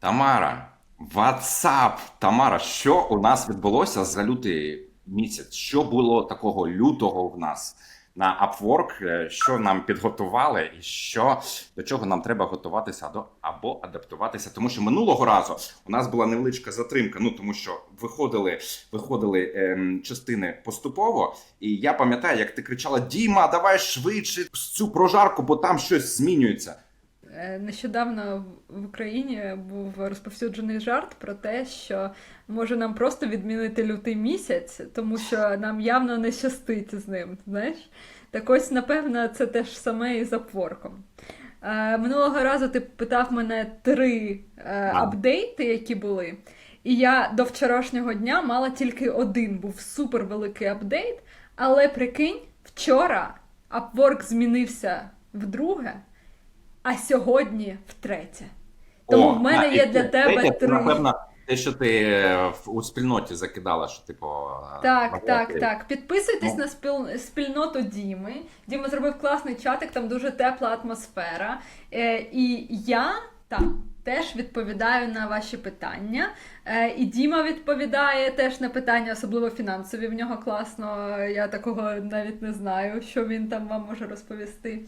Тамара, WhatsApp. Тамара, що у нас відбулося за лютий місяць? Що було такого лютого в нас на Upwork? Е, Що нам підготували, і що до чого нам треба готуватися до або адаптуватися? Тому що минулого разу у нас була невеличка затримка. Ну тому що виходили, виходили ем, частини поступово. І я пам'ятаю, як ти кричала: Діма, давай швидше цю прожарку, бо там щось змінюється. Е, Нещодавно в Україні був розповсюджений жарт про те, що може нам просто відмінити лютий місяць, тому що нам явно не щастить з ним. Знаєш? Так ось, напевно, це те ж саме і з Upwork. Е, Минулого разу ти питав мене три е, апдейти, які були. І я до вчорашнього дня мала тільки один, був супер великий апдейт. Але прикинь, вчора Upwork змінився вдруге, а сьогодні втретє. Тому О, в мене на- є і для тебе третє, три. Напевно, те, що ти е, у спільноті закидала, що типу. е, Так, багато- так, так. Підписуйтесь Ну. на спіл... спільноту Діми. Діма зробив класний чатик, там дуже тепла атмосфера. Е, і я там теж відповідаю на ваші питання. Е, і Діма відповідає теж на питання, особливо фінансові. В нього класно. Я такого навіть не знаю, що він там вам може розповісти.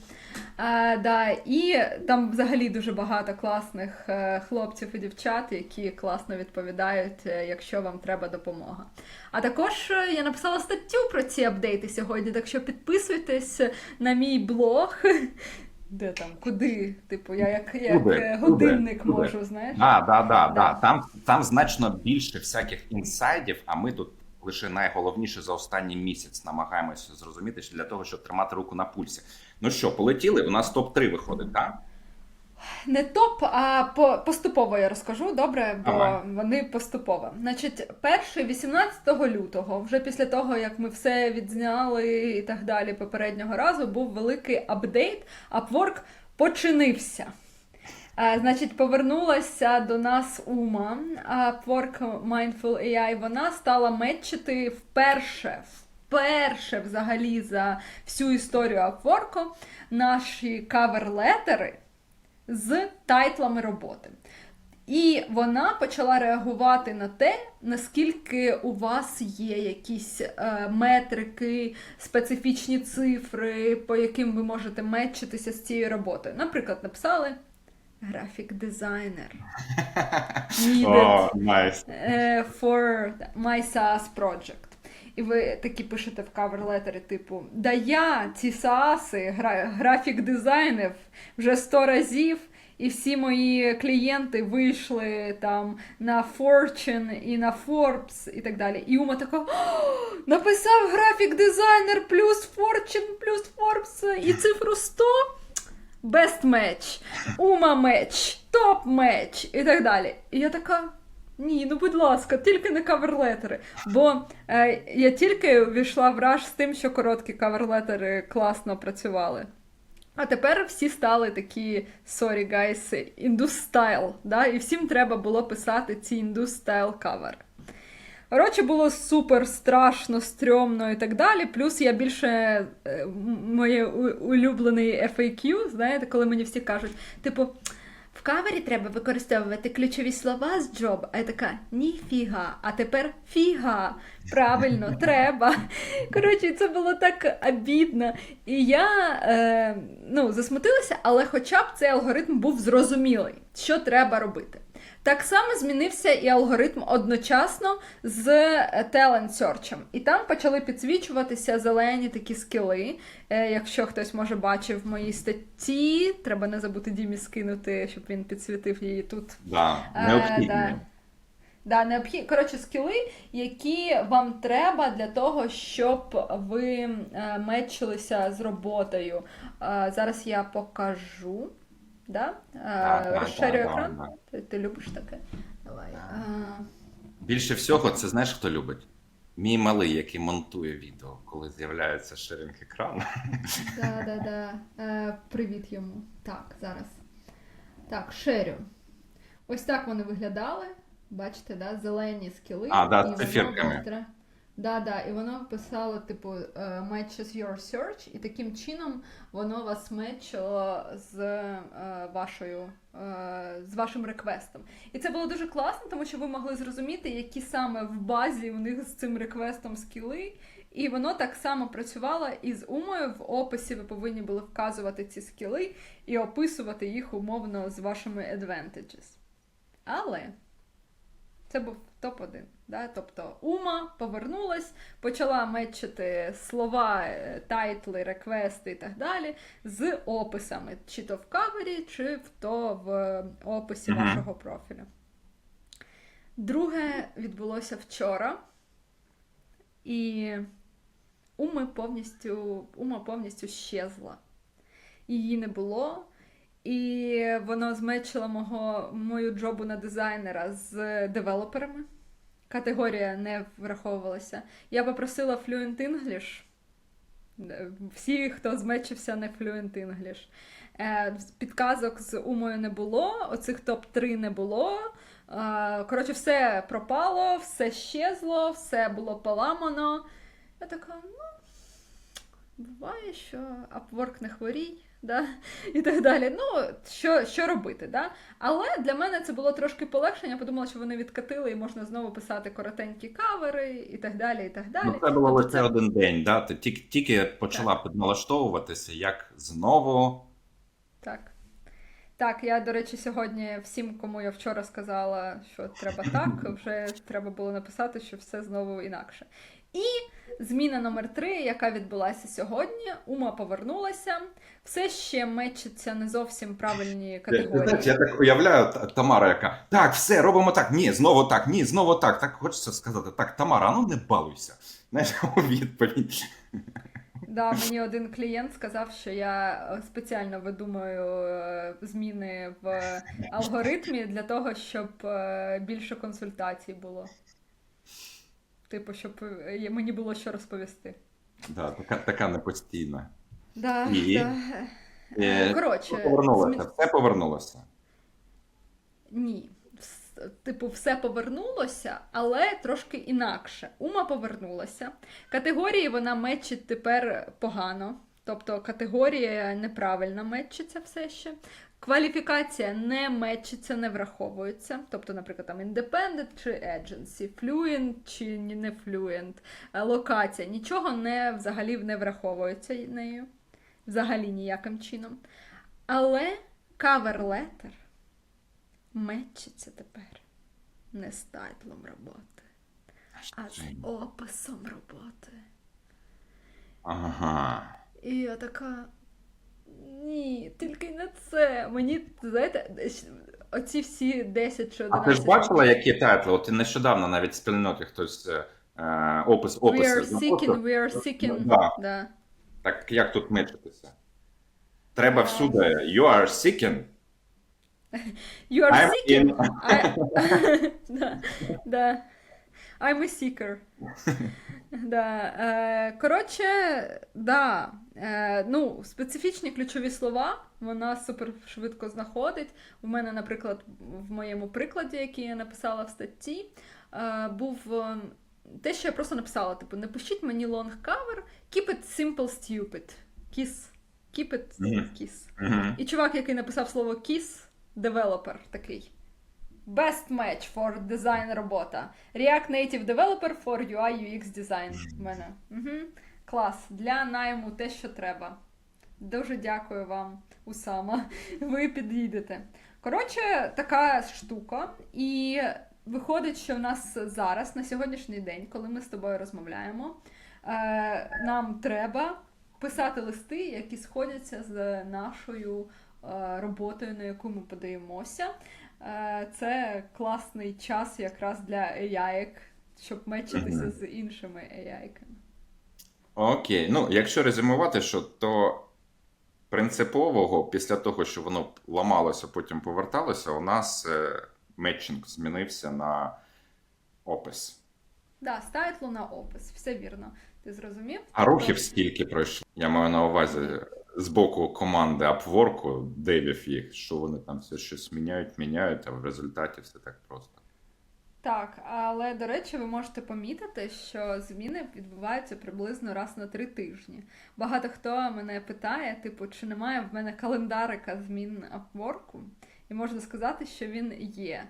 Е, да, і там взагалі дуже багато класних е, хлопців і дівчат, які класно відповідають, якщо вам треба допомога. А також я написала статтю про ці апдейти сьогодні, так що підписуйтесь на мій блог. Де там, куди? Типу, я як, як Куди? е, Куди? годинник Куди? можу, знаєш? А, да, да, Да. да. Там, там значно більше всяких інсайдів, а ми тут лише найголовніше за останній місяць намагаємося зрозуміти що для того, щоб тримати руку на пульсі. Ну що, полетіли? У нас топ-3 виходить, так? Не топ, а поступово я розкажу, добре, бо Давай. вони поступово. Значить, перший 18 лютого, вже після того, як ми все відзняли і так далі попереднього разу, був великий апдейт. Upwork починився. А, значить, повернулася до нас Ума, Upwork Mindful AI. Вона стала метчити вперше, вперше взагалі за всю історію Upwork наші каверлетери з тайтлами роботи. І вона почала реагувати на те, наскільки у вас є якісь е, метрики, специфічні цифри, по яким ви можете метчитися з цією роботою. Наприклад, написали графік дизайнер. Е, for my SaaS project. І ви такі пишете в каверлетері, типу, да я ці SaaS, гра, графік дизайнів вже сто разів, і всі мої клієнти вийшли там на Fortune і на Forbes і так далі. І Ума така написав графік дизайнер плюс Fortune плюс Forbes і цифру 100. Best match, Ума матч, топ матч і так далі. І я така. Ні, ну будь ласка, тільки не каверлетери. Бо е, я тільки ввійшла в раж з тим, що короткі каверлетери класно працювали. А тепер всі стали такі sorry guys, індус style, да? і всім треба було писати ці індус style кавери. Коротше, було супер страшно, стрьомно і так далі. Плюс я більше е, моє улюблений FAQ, знаєте, коли мені всі кажуть, типу. В кавері треба використовувати ключові слова з джоб, а я така ніфіга, а тепер фіга. Правильно, треба. Коротше, це було так обідно. І я е, ну, засмутилася, але хоча б цей алгоритм був зрозумілий, що треба робити. Так само змінився і алгоритм одночасно з Talent Search. І там почали підсвічуватися зелені такі скіли. Е, Якщо хтось може бачив в моїй статті, треба не забути Дімі скинути, щоб він підсвітив її тут. Да, Е, необхідні. да. Да, необхід... Коротше, скіли, які вам треба для того, щоб ви е, мечилися з роботою. Зараз я покажу. Да? Е, Да, да, розширю да, екран. да, да. Ти, ти любиш таке? Давай. Е, Більше всього, це знаєш, хто любить? Мій малий, який монтує відео, коли з'являється шерінг екрану. Да, да, да. Е, привіт йому. Так, зараз. Так, шерю. Ось так вони виглядали. Бачите, да? зелені скіли. А, да, з воно циферками. Да, да, і воно писало, типу, е, matches your search, і таким чином воно вас мечило з е, вашою е, з вашим реквестом. І це було дуже класно, тому що ви могли зрозуміти, які саме в базі у них з цим реквестом скіли. І воно так само працювало і з умою. В описі ви повинні були вказувати ці скіли і описувати їх умовно з вашими advantages. Але це був топ-1. Да? Тобто Ума повернулась, почала мечити слова, е, тайтли, реквести і так далі з описами, чи то в кавері, чи в то в описі Мгм. вашого профілю. Друге відбулося вчора, і Уми повністю, Ума повністю щезла. Її не було. І воно змечило мого, мою джобу на дизайнера з девелоперами. Категорія не враховувалася. Я попросила Fluent English. Е, Всі, хто змечився, не Fluent English. Е, Підказок з умою не було, оцих топ-3 не було. Е, Коротше, все пропало, все щезло, все було поламано. Я така, ну, буває, що Upwork не хворій, да? і так далі. Ну, що, що робити, да? Але для мене це було трошки полегшення. Я подумала, що вони відкатили і можна знову писати коротенькі кавери і так далі. і так далі. Ну, це було Тобто лише один день, да? Ти тільки, тільки почала підналаштовуватися, як знову. Так. Так, я, до речі, сьогодні всім, кому я вчора сказала, що треба так, вже треба було написати, що все знову інакше. І зміна номер три, яка відбулася сьогодні, Ума повернулася, все ще мечиться не зовсім правильні категорії. знаєш, я так уявляю Тамара, яка так, все, робимо так. Ні, знову так, ні, знову так. Так хочеться сказати, так, Тамара, ну не балуйся. Знаєш, у відповідь. Да, мені один клієнт сказав, що я е, спеціально видумаю е, зміни в алгоритмі для того, щоб е, більше консультацій було. Типу, щоб е, мені було що розповісти. Да, така, така непостійна. Да, І? да. Е, Коротше, Повернулося, змі- все повернулося. Ні. Типу, все повернулося, але трошки інакше. Ума повернулася. Категорії вона мечить тепер погано. Тобто категорія неправильно мечиться все ще. Кваліфікація не мечиться, не враховується. Тобто, наприклад, там independent чи agency, fluent чи не fluent, е, локація. Нічого не взагалі не враховується нею. Взагалі ніяким чином. Але cover letter мечиться тепер не з тайтлом роботи, а з описом роботи. Ага. І я така. Ні, тільки не це. Мені, знаєте, оці всі 10 чи А 11 ти ж бачила, які тайтли? От нещодавно навіть в спільноті хтось е, е, опис We are seeking, we are seeking. Да. Да. Так як тут мечитися? Треба всюди. You are seeking. You are I'm seeking. in. I... да, да. I'm a seeker. да. Е, коротше, да. Е, ну, специфічні ключові слова вона супер швидко знаходить. У мене, наприклад, в моєму прикладі, який я написала в статті, е, був е, те, що я просто написала: типу, не пишіть мені long cover, keep it simple stupid. Kiss. Keep it kiss. Мгм. І чувак, який написав слово kiss, девелопер такий. Best match for design робота. React Native Developer for UI UX Design. В мене. Угу. Клас. Для найму те, що треба. Дуже дякую вам, Усама. Ви підійдете. Коротше, така штука. І виходить, що в нас зараз, на сьогоднішній день, коли ми з тобою розмовляємо, е, нам треба писати листи, які сходяться з нашою е, роботою, на яку ми подаємося. Е, Це класний час якраз для AI, щоб мечитися з іншими AI-ками. Окей. Ну, якщо резюмувати, що то принципового, після того, що воно ламалося, потім поверталося, у нас е, метчинг змінився на опис. Да, з тайтлу на опис, все вірно. Ти зрозумів? А рухів скільки пройшло? Я маю на увазі з боку команди Upwork, девів їх, що вони там все щось міняють, міняють, а в результаті все Так, але до речі, ви можете помітити, що зміни відбуваються приблизно раз на три тижні. Багато хто мене питає, типу, чи немає в мене календарика змін Upwork, і можна сказати, що він є.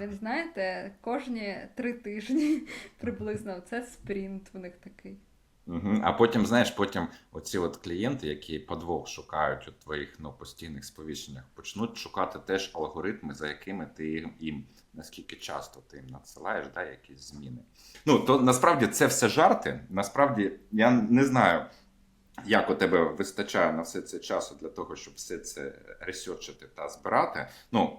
Він, знаєте, кожні три тижні приблизно це спринт в них такий. Угу. А потім, знаєш, потім оці от клієнти, які подвох шукають у твоїх ну, постійних сповіщеннях, почнуть шукати теж алгоритми, за якими ти їм наскільки часто ти їм надсилаєш да, якісь зміни. Ну то насправді це все жарти. Насправді я не знаю, як у тебе вистачає на все це часу для того, щоб все це ресерчити та збирати. Ну,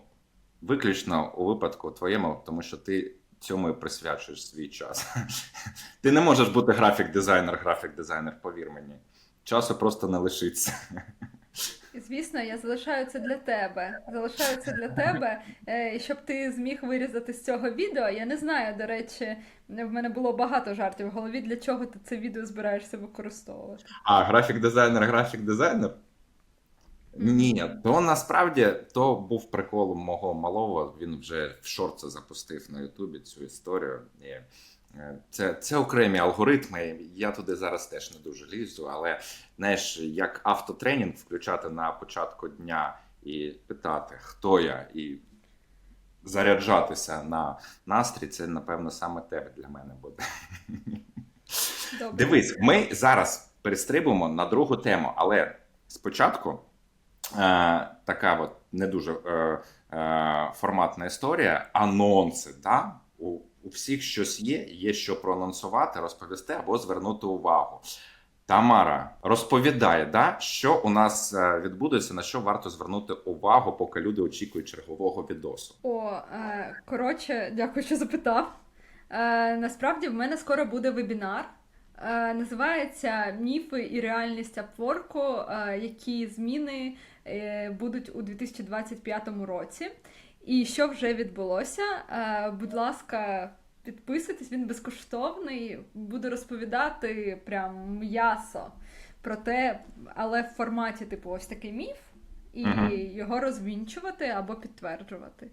виключно у випадку твоєму, тому що ти цьому і присвячуєш свій час. Ти не можеш бути графік-дизайнер, графік-дизайнер, повір мені. Часу просто не лишиться. Звісно, я залишаю це для тебе. Залишаю це для тебе, е, щоб ти зміг вирізати з цього відео. Я не знаю, до речі, в мене було багато жартів в голові, для чого ти це відео збираєшся використовувати. А графік-дизайнер, графік-дизайнер. Ні, то насправді то був прикол мого малого. Він вже в шорти запустив на Ютубі цю історію. І е, це, це окремі алгоритми. Я туди зараз теж не дуже лізу, але знаєш, як автотренінг включати на початку дня і питати, хто я, і заряджатися на настрій, це напевно саме тебе для мене буде. Добре. Дивись, ми зараз перестрибуємо на другу тему, але спочатку така от не дуже е, е, форматна історія, анонси. Да? У, у всіх щось є, є що проанонсувати, розповісти або звернути увагу. Тамара, розповідає, да, що у нас е, відбудеться, на що варто звернути увагу, поки люди очікують чергового відосу. О, е, коротше, дякую, що запитав. Е, насправді в мене скоро буде вебінар. Е, називається Міфи і реальність Upwork, е, які зміни е, будуть у 2025 році. І що вже відбулося? Е, будь ласка, підписуйтесь, він безкоштовний. Буду розповідати прям м'ясо про те, але в форматі, типу, ось такий міф, і Мгм. його розвінчувати або підтверджувати.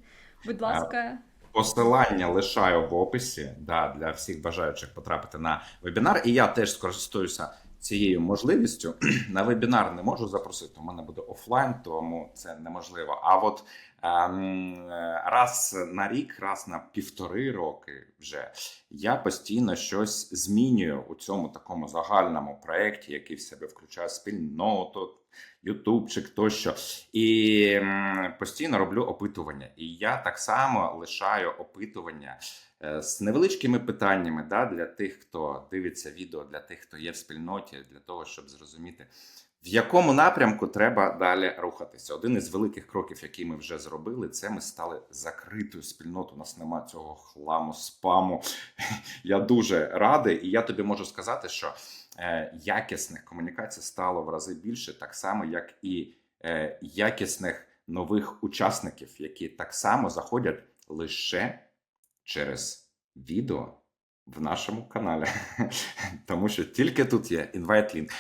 Будь ласка, Посилання лишаю в описі да, для всіх бажаючих потрапити на вебінар. І я теж скористуюся цією можливістю. На вебінар не можу запросити. У мене буде офлайн, тому це неможливо. А от ем, раз на рік, раз на півтори роки вже я постійно щось змінюю у цьому такому загальному проєкті, який в себе включає спільноту, ютубчик тощо. І постійно роблю опитування. І я так само лишаю опитування е, з невеличкими питаннями да, для тих, хто дивиться відео, для тих, хто є в спільноті, для того, щоб зрозуміти. В якому напрямку треба далі рухатися? Один із великих кроків, які ми вже зробили, це ми стали закритою спільнотою. У нас немає цього хламу, спаму. Я дуже радий, і я тобі можу сказати, що якісних комунікацій стало в рази більше, так само, як і е, якісних нових учасників, які так само заходять лише через відео в нашому каналі. Тому що тільки тут є інвайт-лінк.